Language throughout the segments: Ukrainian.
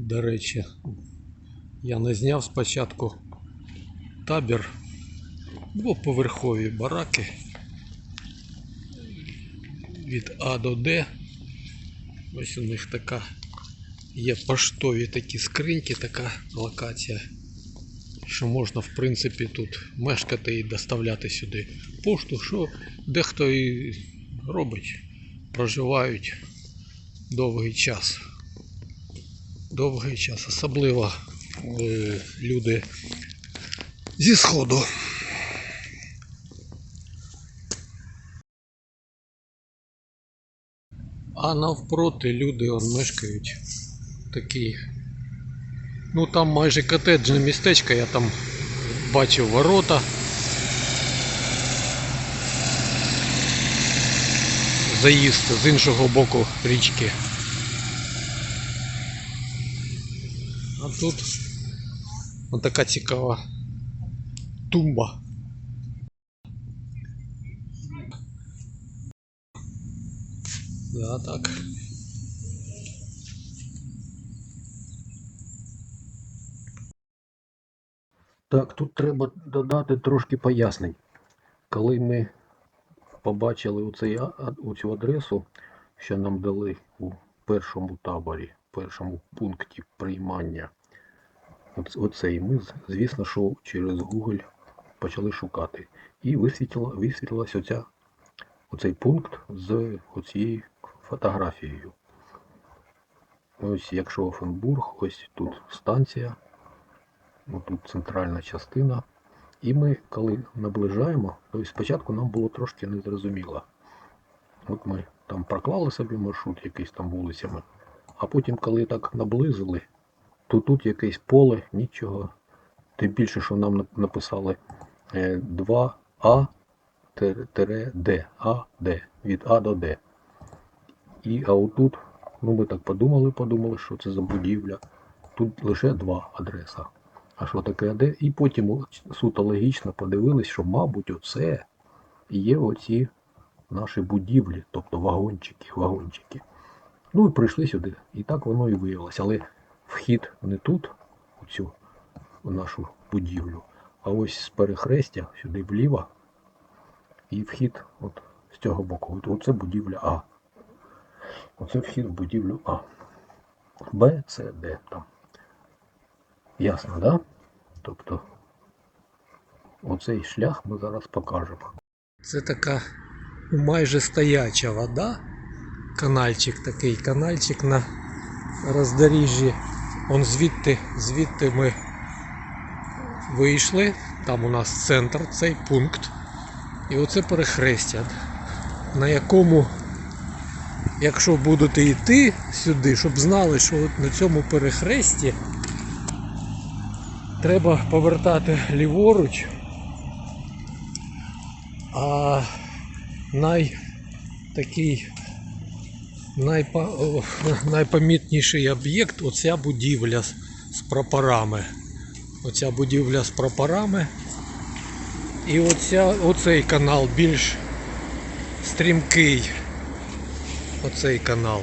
До речі, я не зняв спочатку табір двоповерхові бараки від А до Д. Ось у них така є поштові такі скриньки, така локація, що можна в принципі тут мешкати і доставляти сюди пошту, що дехто і робить, проживають довгий час. Довгий час, особливо е, люди зі сходу. А навпроти люди мешкають такі. Ну там майже котеджне містечко, я там бачив ворота. Заїзд з іншого боку річки. А тут ось така цікава тумба. Да, так. Так, тут треба додати трошки пояснень. Коли ми побачили оцей, оцю адресу, що нам дали у першому таборі, першому пункті приймання, оцей ми, звісно, що через Google почали шукати. І висвітлила, висвітлилась оця, оцей пункт з оцією фотографією. Ось якщо Офенбург, ось тут станція. Ну, тут центральна частина. І ми, коли наближаємо, то спочатку нам було трошки незрозуміло. От ми там проклали собі маршрут якийсь там вулицями, а потім, коли так наблизили, то тут якесь поле, нічого. Тим більше, що нам написали е, 2А тире Д, А, Д, від А до Д. І а отут, ну ми так подумали, подумали, що це за будівля. Тут лише два адреса. А що таке АД? І потім суто логічно подивились, що, мабуть, оце є оці наші будівлі, тобто вагончики, вагончики. Ну і прийшли сюди. І так воно і виявилося. Але вхід не тут, у цю у нашу будівлю, а ось з перехрестя сюди вліво. І вхід от з цього боку. От, оце будівля А. Оце вхід в будівлю А. Б, С, Д там. Ясно, да? Тобто оцей шлях ми зараз покажемо. Це така майже стояча вода. Канальчик такий, канальчик на роздоріжжі. Он звідти, звідти ми вийшли. Там у нас центр, цей пункт. І оце перехрестя, на якому, якщо будете йти сюди, щоб знали, що от на цьому перехресті треба повертати ліворуч. А най такий найпа, найпомітніший об'єкт оця будівля з прапорами. Оця будівля з прапорами. І оця, оцей канал більш стрімкий. Оцей канал.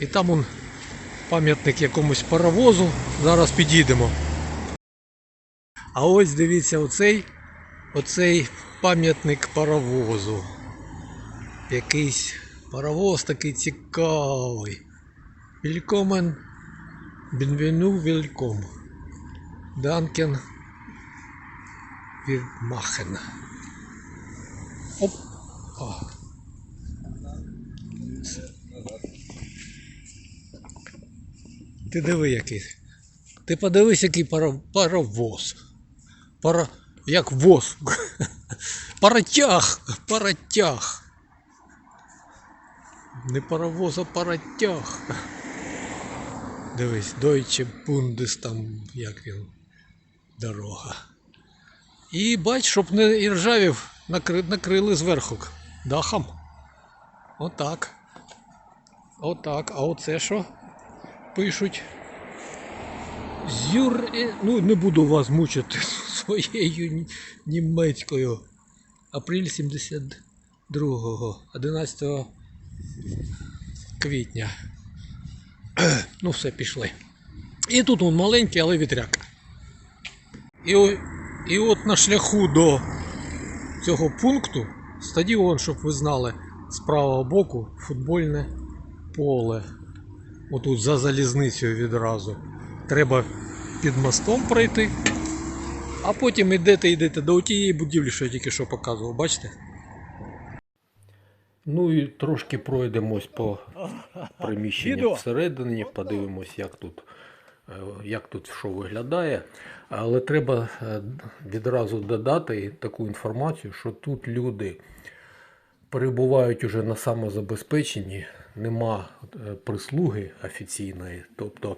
І там он пам'ятник якомусь паровозу. Зараз підійдемо. А ось дивіться, оцей, оцей пам'ятник паровозу. Якийсь паровоз такий цікавий. Bienvenue, welcome. Danken. Wir machen. Оп. О. Ти диви який. Ти подивись, який паро- паровоз. Пара... Як воз. Паротяг. Паротяг. Не паровоз, а паротяг. Дивись, Deutsche Bundes там, як він, дорога. І бач, щоб не іржавів, накри... накрили зверху дахом. Отак. Отак. А оце що? Пишуть. Зюр... е, Ну, не буду вас мучити своєю німецькою. Априль 72-го, 11 квітня. Ну, все, пішли. І тут он маленький, але вітряк. І, і от на шляху до цього пункту стадіон, щоб ви знали, з правого боку футбольне поле. Отут за залізницею відразу. Треба під мостом пройти. А потім йдете, йдете до тієї будівлі, що я тільки що показував, бачите? Ну і трошки пройдемось по приміщенню всередині, подивимось, як тут, е, як тут що виглядає. Але треба е, відразу додати таку інформацію, що тут люди перебувають уже на самозабезпеченні, нема е, прислуги офіційної, тобто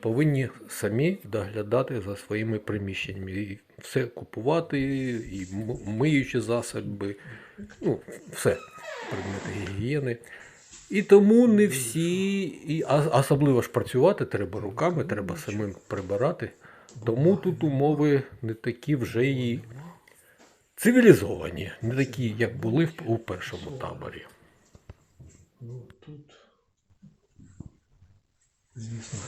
повинні самі доглядати за своїми приміщеннями. І все купувати, і миючі засоби, ну, все, предмети гігієни. І тому не всі, і, особливо ж працювати треба руками, треба самим прибирати. Тому тут умови не такі вже і цивілізовані, не такі, як були у першому таборі. Ну тут, звісно.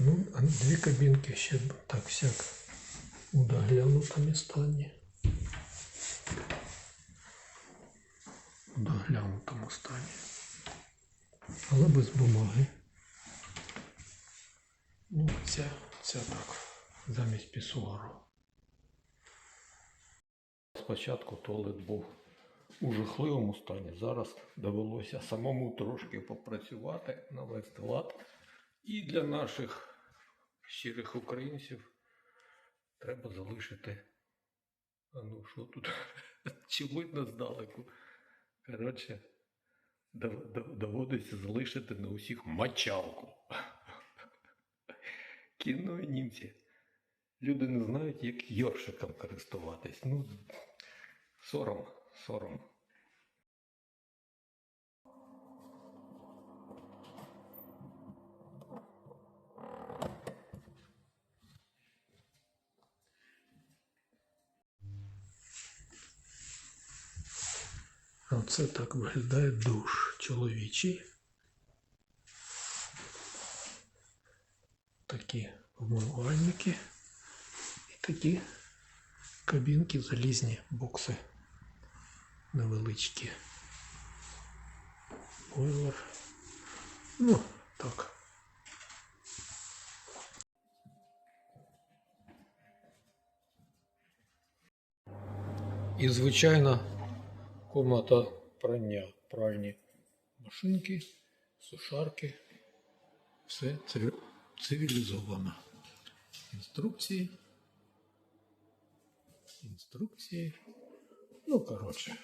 Ну, дві кабінки ще так сяк у доглянутому стані. У доглянутому стані. Але без бумаги. Ну, ця, ця так, замість пісуару. Спочатку туалет був у жахливому стані. Зараз довелося самому трошки попрацювати, навести лад. І для наших щирих українців треба залишити. А ну що тут? Чи видно здалеку? Коротше, дов- дов- доводиться залишити на усіх мочалку. Кіно і німці. Люди не знають, як йоршиком користуватись. Ну, сором, сором. Оце так виглядає душ чоловічий. Такі вмивальники і такі кабінки, залізні бокси невеличкі. Бойлер. Ну, так. І звичайно Комната прання, пральні машинки, сушарки. Все цивілізовано. Інструкції. Інструкції. Ну, коротше.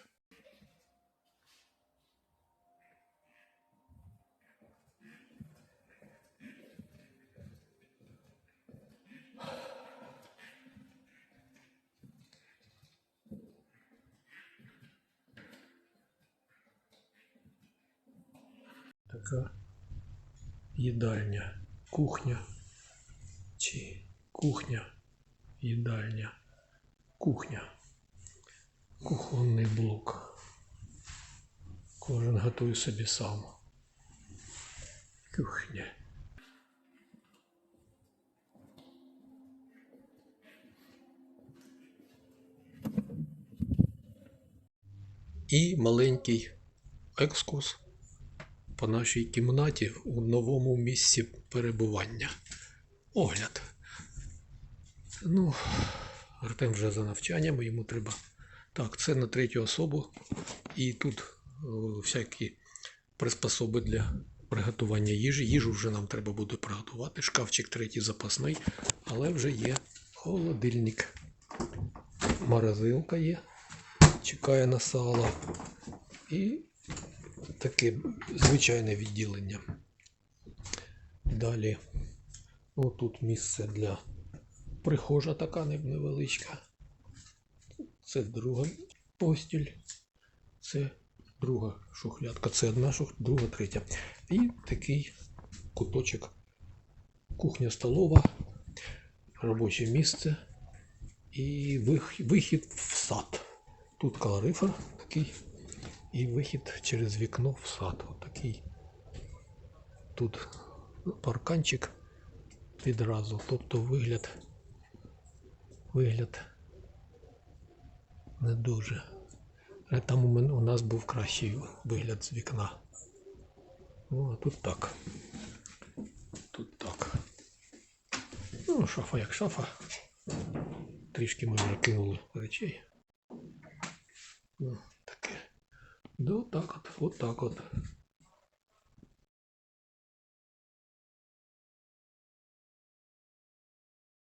Така їдальня, кухня. Чи кухня, їдальня, кухня, кухонний блок. Кожен готує собі сам. Кухня. І маленький екскурс по нашій кімнаті у новому місці перебування. Огляд. Ну, Артем вже за навчанням, йому треба. Так, це на третю особу. І тут о, всякі приспособи для приготування їжі. Їжу вже нам треба буде приготувати. Шкафчик третій запасний, але вже є холодильник. Морозилка є. Чекає на сало. І таке звичайне відділення. Далі, ну тут місце для прихожа така невеличка. Це друга постіль. Це друга шухлядка. Це одна шух, друга, третя. І такий куточок. Кухня столова, робоче місце і вихід в сад. Тут калорифер такий. І вихід через вікно в сад. Отакий. Тут парканчик відразу. Тобто вигляд. Вигляд не дуже. Але там у, мене, у нас був кращий вигляд з вікна. Ну, а тут так. Тут так. Ну, шафа як шафа. Трішки ми вже кинули речей. Ну, таке. Да, так от, от так от.